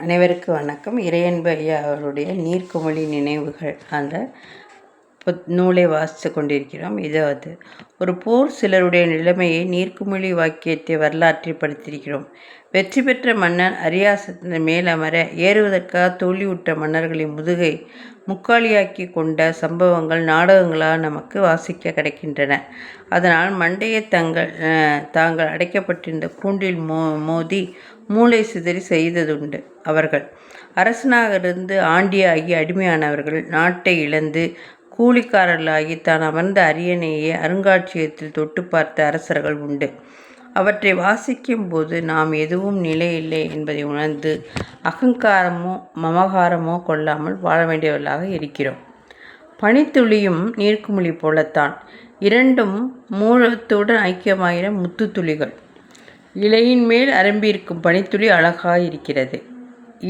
அனைவருக்கும் வணக்கம். இறையன்பு ஐயா அவருடைய நீர்க்குமிழி நினைவுகள் அந்த புத் நூலை வாசித்து கொண்டிருக்கிறோம் இது அது. ஒரு போர் சிலருடைய நிலைமையை நீர்க்குமிழி வாக்கியத்தை வரலாற்றில் படித்திருக்கிறோம் வெற்றி பெற்ற மன்னன் அரியாசத்தின் மேல் அமர ஏறுவதற்காக தோல்வியுற்ற மன்னர்களின் முதுகை முக்காலியாக்கி கொண்ட சம்பவங்கள் நாடகங்களாக நமக்கு வாசிக்க கிடைக்கின்றன. அதனால் மண்டையை தங்கள் தாங்கள் அடைக்கப்பட்டிருந்த கூண்டில் மோ மோதி மூளை சிதறி செய்ததுண்டு அவர்கள். அரசனாக இருந்து ஆண்டியாகி அடிமையானவர்கள் நாட்டை இழந்து கூலிக்காரர்களாகி தான் அமர்ந்த அரியணையை அருங்காட்சியகத்தில் தொட்டு பார்த்த அரசர்கள் உண்டு. அவற்றை வாசிக்கும் போது நாம் எதுவும் நிலையில்லை என்பதை உணர்ந்து அகங்காரமோ மமகாரமோ கொள்ளாமல் வாழ வேண்டியவர்களாக இருக்கிறோம். பனித்துளியும் நீர்க்குமிழி போலத்தான். இரண்டும் மூலத்துடன் ஐக்கியமாகிற முத்துத்துளிகள். இலையின் மேல் அரம்பியிருக்கும் பனித்துளி அழகாக இருக்கிறது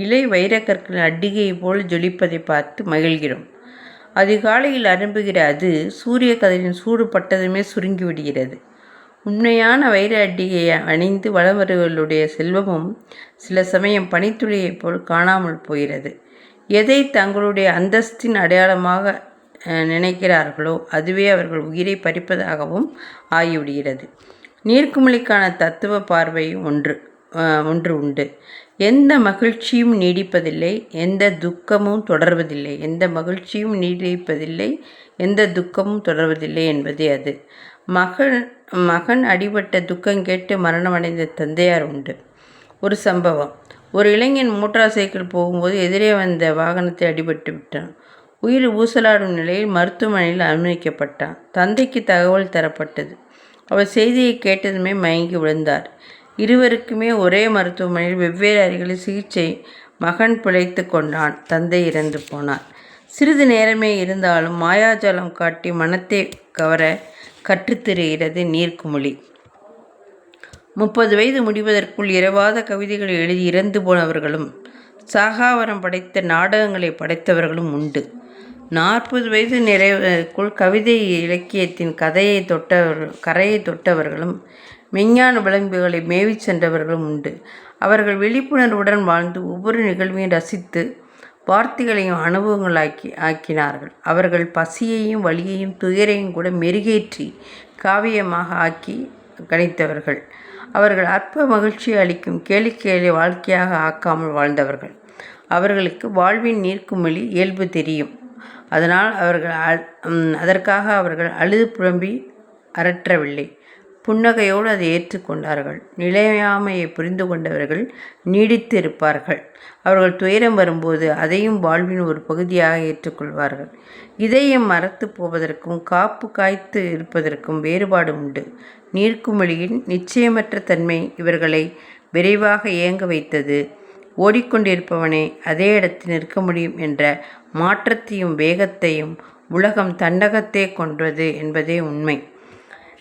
இலை வைரக்கற்களின் அட்டிகை போல் ஜொலிப்பதை பார்த்து மகிழ்கிறோம். அதிகாலையில் அரும்புகிற அது சூரிய கதிரின் சூடு பட்டதுமே சுருங்கி விடுகிறது. உண்மையான வைர அட்டிகையை அணிந்து வளவர்களுடைய செல்வமும் சில சமயம் பனித்துளியைப் போல் காணாமல் போகிறது. எதை தங்களுடைய அந்தஸ்தின் அடையாளமாக நினைக்கிறார்களோ அதுவே அவர்கள் உயிரை பறிப்பதாகவும் ஆகிவிடுகிறது. நீர்க்குமிழிக்கான தத்துவ பார்வை ஒன்று. ஒன்று உண்டு. எந்த மகிழ்ச்சியும் நீடிப்பதில்லை எந்த துக்கமும் தொடர்வதில்லை எந்த மகிழ்ச்சியும் நீடிப்பதில்லை எந்த துக்கமும் தொடர்வதில்லை என்பதே அது. மகன் மகன் அடிபட்ட துக்கம் கேட்டு மரணமடைந்த தந்தையார் உண்டு. ஒரு சம்பவம். ஒரு இளைஞன் மோட்டார் சைக்கிள் போகும்போது எதிரே வந்த வாகனத்தை அடிபட்டு விட்டான். உயிர் ஊசலாடும் நிலையில் மருத்துவமனையில் அனுமதிக்கப்பட்டான். தந்தைக்கு தகவல் தரப்பட்டது. அவர் செய்தியை கேட்டதுமே மயங்கி விழுந்தார். இருவருக்குமே ஒரே மருத்துவமனையில் வெவ்வேறு அறைகளில் சிகிச்சை மகன் பிழைத்து கொண்டான். தந்தை இறந்து போனார். சிறிது நேரமே இருந்தாலும் மாயாஜாலம் காட்டி மனத்தை கவர கற்றுத்தருகிறது நீர்க்குமிழி. முப்பது வயது முடிவதற்குள் இரவாத கவிதைகளை எழுதி இறந்து போனவர்களும் சாகாவரம் படைத்த நாடகங்களை படைத்தவர்களும் உண்டு. நாற்பது வயது நிறைவுக்குள் கவிதை இலக்கியத்தின் கதையை தொட்டவர் கரையை தொட்டவர்களும் மெஞ்ஞான விளம்புகளை மேவி சென்றவர்களும் உண்டு. அவர்கள் விழிப்புணர்வுடன் வாழ்ந்து ஒவ்வொரு நிகழ்வையும் ரசித்து வார்த்தைகளையும் அனுபவங்களாக்கி ஆக்கினார்கள். அவர்கள் பசியையும் வழியையும் துயரையும் கூட மெருகேற்றி காவியமாக ஆக்கி கணித்தவர்கள். அவர்கள் அற்ப மகிழ்ச்சி அளிக்கும் கேளிக்கையை வாழ்க்கையாக ஆக்காமல் வாழ்ந்தவர்கள். அவர்களுக்கு வாழ்வின் நீர்க்குமிழி இயல்பு தெரியும். அதனால் அவர்கள் அதற்காக அவர்கள் அழுது புலம்பி அரற்றவில்லை. புன்னகையோடு அதை ஏற்றுக்கொண்டார்கள். நிலையாமையை புரிந்து கொண்டவர்கள் நீடித்து இருப்பார்கள் அவர்கள் துயரம் வரும்போது அதையும் வாழ்வின் ஒரு பகுதியாக ஏற்றுக்கொள்வார்கள். இதயம் மறத்து போவதற்கும் காப்பு காய்த்து இருப்பதற்கும் வேறுபாடு உண்டு. நீர்க்குமிழியின் நிச்சயமற்ற தன்மை இவர்களை விரைவாக இயங்க வைத்தது. ஓடிக்கொண்டிருப்பவனே அதே இடத்தில் நிற்க முடியும் என்ற மாற்றத்தையும் வேகத்தையும் உலகம் தண்டகத்தே கொன்றது என்பதே உண்மை.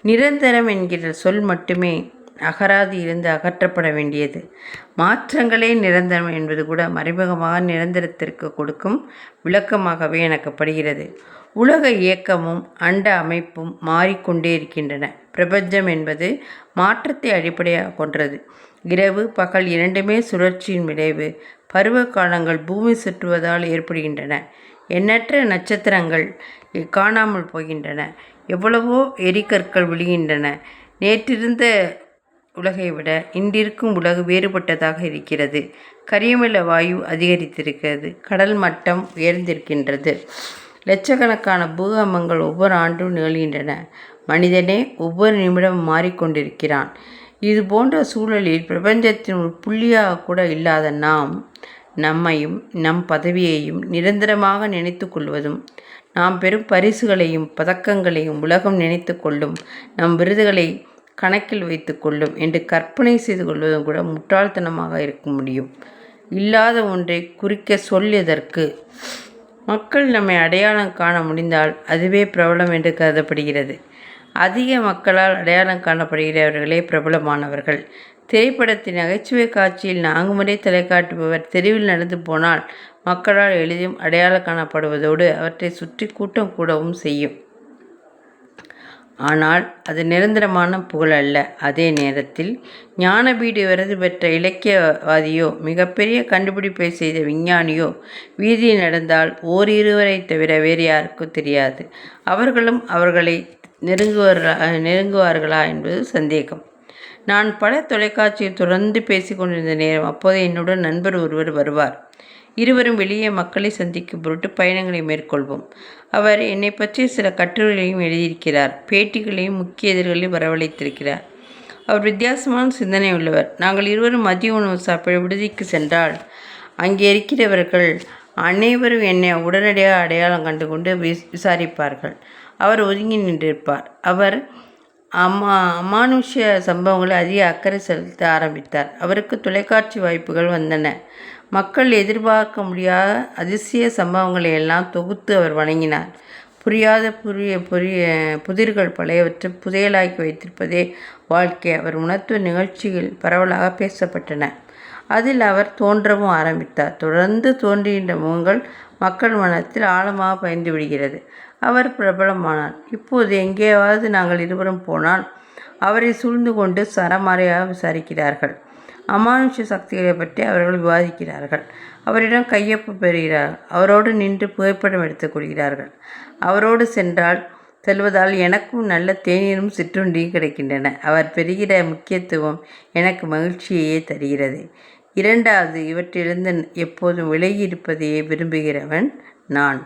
நிரந்தரம் என்கிற சொல் மட்டுமே அகராது இருந்து அகற்றப்பட வேண்டியது. மாற்றங்களே நிரந்தரம் என்பது கூட மறைமுகமாக நிரந்தரத்திற்கு கொடுக்கும் விளக்கமாகவே எனக்குப்படுகிறது. உலக இயக்கமும் அண்ட அமைப்பும் மாறிக்கொண்டே இருக்கின்றன. பிரபஞ்சம் என்பது மாற்றத்தை அடிப்படையாக கொன்றது இரவு பகல் இரண்டுமே சுழற்சியின் விளைவு. பருவ காலங்கள் பூமி சுற்றுவதால் ஏற்படுகின்றன. எண்ணற்ற நட்சத்திரங்கள் காணாமல் போகின்றன. எவ்வளவோ எரிக்கற்கள் விழுகின்றன. நேற்றிருந்த உலகை விட இன்றிருக்கும் உலகு வேறுபட்டதாக இருக்கிறது. கரியமில வாயு அதிகரித்திருக்கிறது. கடல் மட்டம் உயர்ந்திருக்கின்றது. லட்சக்கணக்கான பூகம்பங்கள் ஒவ்வொரு ஆண்டும் நிகழ்கின்றன. மனிதனே ஒவ்வொரு நிமிடமும் மாறிக்கொண்டிருக்கிறான். இது போன்ற சூழலில் பிரபஞ்சத்தின் ஒரு புள்ளியாக கூட இல்லாத நாம் நம்மையும் நம் பதவியையும் நிரந்தரமாக நினைத்து கொள்வதும் நாம் பெறும் பரிசுகளையும் பதக்கங்களையும் உலகம் நினைத்து கொள்ளும் நம் விருதுகளை கணக்கில் வைத்து கொள்ளும் என்று கற்பனை செய்து கொள்வதும் கூட முட்டாள்தனமாக இருக்க முடியும். இல்லாத ஒன்றை குறிக்க சொல் எதற்கு மக்கள் நம்மை அடையாளம் காண முடிந்தால் அதுவே பிரபலம் என்று கருதப்படுகிறது. அதிக மக்களால் அடையாளம் காணப்படுகிறவர்களே பிரபலமானவர்கள். திரைப்படத்தின் நகைச்சுவை காட்சியில் நான்கு முறை தலை காட்டுபவர் தெருவில் நடந்து போனால் மக்களால் எளிதும் அடையாளம் காணப்படுவதோடு அவற்றை சுற்றி கூட்டம் கூடவும் செய்யும். ஆனால் அது நிரந்தரமான புகழ் அல்ல. அதே நேரத்தில் ஞானபீடு விருது பெற்ற இலக்கியவாதியோ மிகப்பெரிய கண்டுபிடிப்பை செய்த விஞ்ஞானியோ வீதி நடந்தால் ஓரிருவரை தவிர வேறு யாருக்கும் தெரியாது. அவர்களும் அவர்களை நெருங்குவார்களா நெருங்குவார்களா என்பது சந்தேகம். நான் பல தொலைக்காட்சியில் தொடர்ந்து பேசிக்கொண்டிருந்த நேரம் அப்போது என்னுடன் நண்பர் ஒருவர் வருவார். இருவரும் வெளியே மக்களை சந்திக்கும் பொருட்டு பயணங்களை மேற்கொள்வோம். அவர் என்னை பற்றி சில கட்டுரைகளையும் எழுதியிருக்கிறார். பேட்டிகளையும் முக்கிய எதிர்களையும் வரவழைத்திருக்கிறார். அவர் வித்தியாசமான சிந்தனை உள்ளவர். நாங்கள் இருவரும் மதிய உணவு சாப்பிட விடுதிக்கு சென்றால் அங்கே இருக்கிறவர்கள் அனைவரும் என்னை உடனடியாக அடையாளம் கண்டு கொண்டு விசாரிப்பார்கள். அவர் ஒதுங்கி நின்றிருப்பார். அவர் அம்மா அமானுஷ்ய சம்பவங்களை அதிக அக்கறை செலுத்த ஆரம்பித்தார். அவருக்கு தொலைக்காட்சி வாய்ப்புகள் வந்தன. மக்கள் எதிர்பார்க்க முடியாத அதிசய சம்பவங்களை எல்லாம் தொகுத்து அவர் வழங்கினார் புரியாத புரிய புரிய புதிர்கள் பழையவற்றை புதையலாக்கி வைத்திருப்பதே வாழ்க்கை. அவர் உணர்த்துவ நிகழ்ச்சிகள் பரவலாக பேசப்பட்டன. அதில் அவர் தோன்றவும் ஆரம்பித்தார். தொடர்ந்து தோன்றுகின்ற முகங்கள் மக்கள் மனத்தில் ஆழமாக பயந்து விடுகிறது. அவர் பிரபலமானார். இப்போது எங்கேயாவது நாங்கள் இருவரும் போனால் அவரை சூழ்ந்து கொண்டு சரமாரியாக விசாரிக்கிறார்கள். அமானுஷ சக்திகளை பற்றி அவர்கள் விவாதிக்கிறார்கள். அவரிடம் கையொப்பு பெறுகிறார்கள் அவரோடு நின்று புகைப்படம் எடுத்துக்கொள்கிறார்கள் அவரோடு சென்றால் செல்வதால் எனக்கும் நல்ல தேநீரும் சிற்றுண்டியும் கிடைக்கின்றன. அவர் பெறுகிற முக்கியத்துவம் எனக்கு மகிழ்ச்சியையே தருகிறது. இரண்டாவது இவற்றிலிருந்து எப்போதும் விலகி இருப்பதையே விரும்புகிறவன் நான்.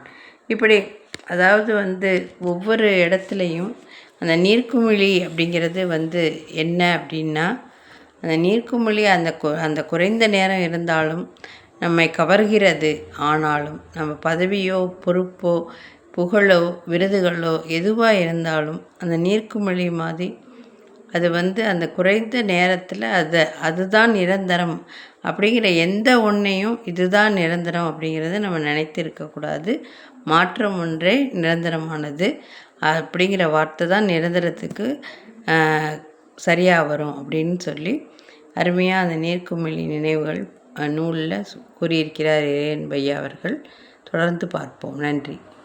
இப்படி அதாவது வந்து ஒவ்வொரு இடத்துலையும் அந்த நீர்க்குமிழி அப்படிங்கிறது வந்து என்ன அப்படின்னா அந்த நீர்க்குமிழி அந்த கு அந்த குறைந்த நேரம் இருந்தாலும் நம்மை கவர்கிறது. ஆனாலும் நம்ம பதவியோ பொறுப்போ புகழோ விருதுகளோ எதுவாக இருந்தாலும் அந்த நீர்க்குமிழி மாதிரி அது வந்து அந்த குறைந்த நேரத்தில் அதை அதுதான் நிரந்தரம். அப்படிங்கிற எந்த ஒன்றையும் இதுதான் நிரந்தரம் அப்படிங்கிறத நம்ம நினைத்து இருக்கக்கூடாது மாற்றம் ஒன்றே நிரந்தரமானது. அப்படிங்கிற வார்த்தை தான் நிரந்தரத்துக்கு சரியாக வரும் அப்படின்னு சொல்லி அருமையாக அந்த நீர்க்குமிழி நினைவுகள் நூலில் கூறியிருக்கிறார் இறையன்பையா அவர்கள். தொடர்ந்து பார்ப்போம். நன்றி.